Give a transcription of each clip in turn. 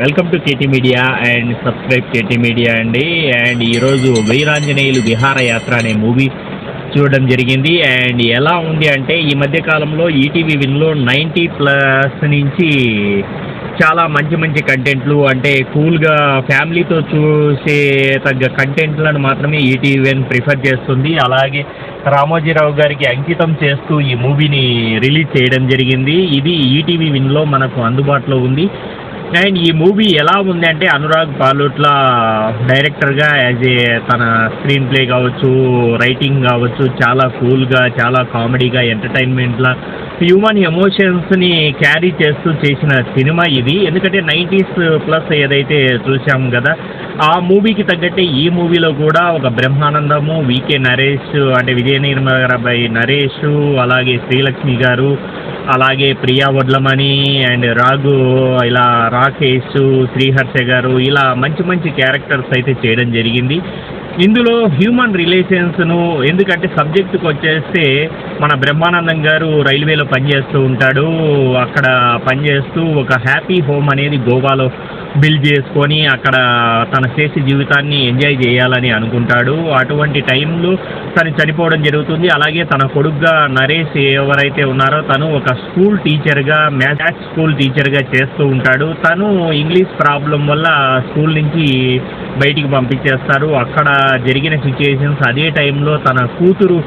Welcome to KT media and subscribe KT media అండి. And ఈరోజు వీరాంజనేయులు విహారయాత్ర అనే మూవీ చూడడం జరిగింది. అండ్ ఎలా ఉంది అంటే ఈ మధ్య కాలంలో ఈటీవీ విన్లో నైంటీ ప్లస్ నుంచి చాలా మంచి మంచి కంటెంట్లు అంటే కూల్గా ఫ్యామిలీతో చూసే తగ్గ కంటెంట్లను మాత్రమే ఈటీవీ విన్ ప్రిఫర్ చేస్తుంది. అలాగే రామోజీరావు గారికి అంకితం చేస్తూ ఈ మూవీని రిలీజ్ చేయడం జరిగింది. ఇది ఈటీవీ విన్లో మనకు అందుబాటులో ఉంది. అండ్ ఈ మూవీ ఎలా ఉంది అంటే అనురాగ్ పాలుట్ల డైరెక్టర్గా యాజ్ ఏ తన స్క్రీన్ ప్లే కావచ్చు రైటింగ్ కావచ్చు చాలా కూల్గా చాలా కామెడీగా ఎంటర్టైన్మెంట్లా హ్యూమన్ ఎమోషన్స్ని క్యారీ చేస్తూ చేసిన సినిమా ఇది. ఎందుకంటే నైంటీస్ ప్లస్ ఏదైతే చూసాం కదా ఆ మూవీకి తగ్గట్టే ఈ మూవీలో కూడా ఒక బ్రహ్మానందము వికే నరేష్ అంటే విజయ నిర్మల నరేష్ అలాగే శ్రీలక్ష్మి గారు అలాగే ప్రియా వడ్లమణి అండ్ రాఘు ఇలా రాకేష్ శ్రీహర్ష గారు ఇలా మంచి మంచి క్యారెక్టర్స్ అయితే చేయడం జరిగింది. ఇందులో హ్యూమన్ రిలేషన్స్ను ఎందుకంటే సబ్జెక్టుకి వచ్చేస్తే మన బ్రహ్మానందం గారు రైల్వేలో పనిచేస్తూ ఉంటాడు. అక్కడ పనిచేస్తూ ఒక హ్యాపీ హోమ్ అనేది గోవాలో బిల్డ్ చేసుకొని అక్కడ తన చేసే జీవితాన్ని ఎంజాయ్ చేయాలని అనుకుంటాడు. అటువంటి టైంలో తను చనిపోవడం జరుగుతుంది. అలాగే తన కొడుగ్గా నరేష్ ఎవరైతే ఉన్నారో తను ఒక స్కూల్ టీచర్గా మ్యాథ్స్ స్కూల్ టీచర్గా చేస్తూ ఉంటాడు. తను ఇంగ్లీష్ ప్రాబ్లం వల్ల స్కూల్ నుంచి బయటికి పంపించేస్తారు. అక్కడ జరిగిన సిచ్యుయేషన్స్ అదే టైంలో తన కూతురు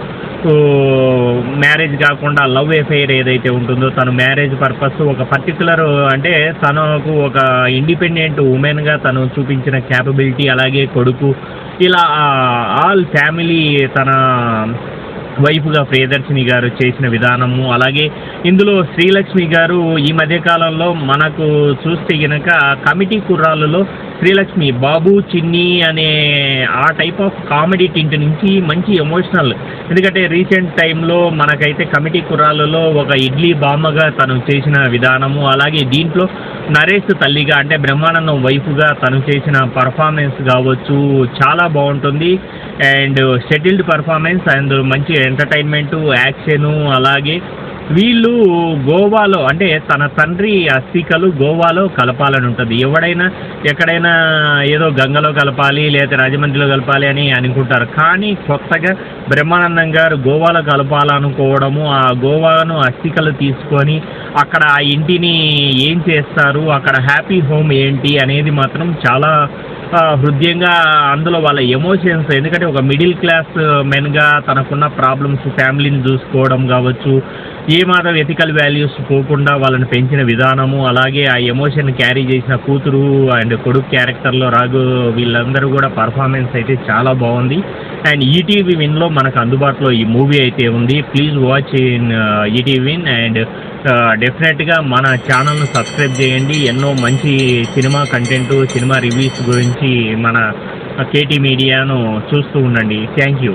మ్యారేజ్ కాకుండా లవ్ ఎఫైర్ ఏదైతే ఉంటుందో తను మ్యారేజ్ పర్పస్ ఒక పర్టికులర్ అంటే తనకు ఒక ఇండిపెండెంట్ ఉమెన్గా తను చూపించిన క్యాపబిలిటీ అలాగే కొడుకు ఇలా ఆల్ ఫ్యామిలీ తన వైపుగా ప్రియదర్శిని గారు చేసిన విధానము. అలాగే ఇందులో శ్రీలక్ష్మి గారు ఈ మధ్యకాలంలో మనకు చూస్తే గనక కమిటీ కుర్రాళ్ళలో శ్రీలక్ష్మి బాబు చిన్ని అనే ఆ టైప్ ఆఫ్ కామెడీ టింట్ నుంచి మంచి ఎమోషనల్ ఎందుకంటే రీసెంట్ టైంలో మనకైతే కమిటీ కుర్రాళ్ళలో ఒక ఇడ్లీ బామ్మగా తను చేసిన విధానము అలాగే దీంట్లో నరేష్ తల్లిగా అంటే బ్రహ్మానందం వైఫ్గా తను చేసిన పర్ఫార్మెన్స్ కావచ్చు చాలా బాగుంటుంది. అండ్ షెడ్యూల్డ్ పర్ఫార్మెన్స్ అండ్ మంచి ఎంటర్టైన్మెంటు యాక్షను అలాగే వీళ్ళు గోవాలో అంటే తన తండ్రి అస్థికలు గోవాలో కలపాలని ఉంటుంది. ఎవడైనా ఎక్కడైనా ఏదో గంగలో కలపాలి లేదా రాజమండ్రిలో కలపాలి అని అనుకుంటారు. కానీ కొత్తగా బ్రహ్మానందం గారు గోవాలో కలపాలనుకోవడము ఆ గోవాను అస్థికలు తీసుకొని అక్కడ ఆ ఇంటిని ఏం చేస్తారు అక్కడ హ్యాపీ హోమ్ ఏంటి అనేది మాత్రం చాలా హృదయంగా అందులో వాళ్ళ ఎమోషన్స్. ఎందుకంటే ఒక మిడిల్ క్లాస్ మెన్గా తనకున్న ప్రాబ్లమ్స్ ఫ్యామిలీని చూసుకోవడం కావచ్చు ఏ మాత్రం ఎథికల్ వాల్యూస్ పోకుండా వాళ్ళని పెంచిన విధానము అలాగే ఆ ఎమోషన్ క్యారీ చేసిన కూతురు అండ్ కొడుకు క్యారెక్టర్లో రాఘు వీళ్ళందరూ కూడా పర్ఫార్మెన్స్ అయితే చాలా బాగుంది. అండ్ ఈటీవీ విన్లో మనకు అందుబాటులో ఈ మూవీ అయితే ఉంది. Please watch in ETV win and డెఫినెట్గా మన ఛానల్ను సబ్స్క్రైబ్ చేయండి. ఎన్నో మంచి సినిమా కంటెంట్ సినిమా రివ్యూస్ గురించి మన uh, కేటీ మీడియాను చూస్తూ ఉండండి. Thank you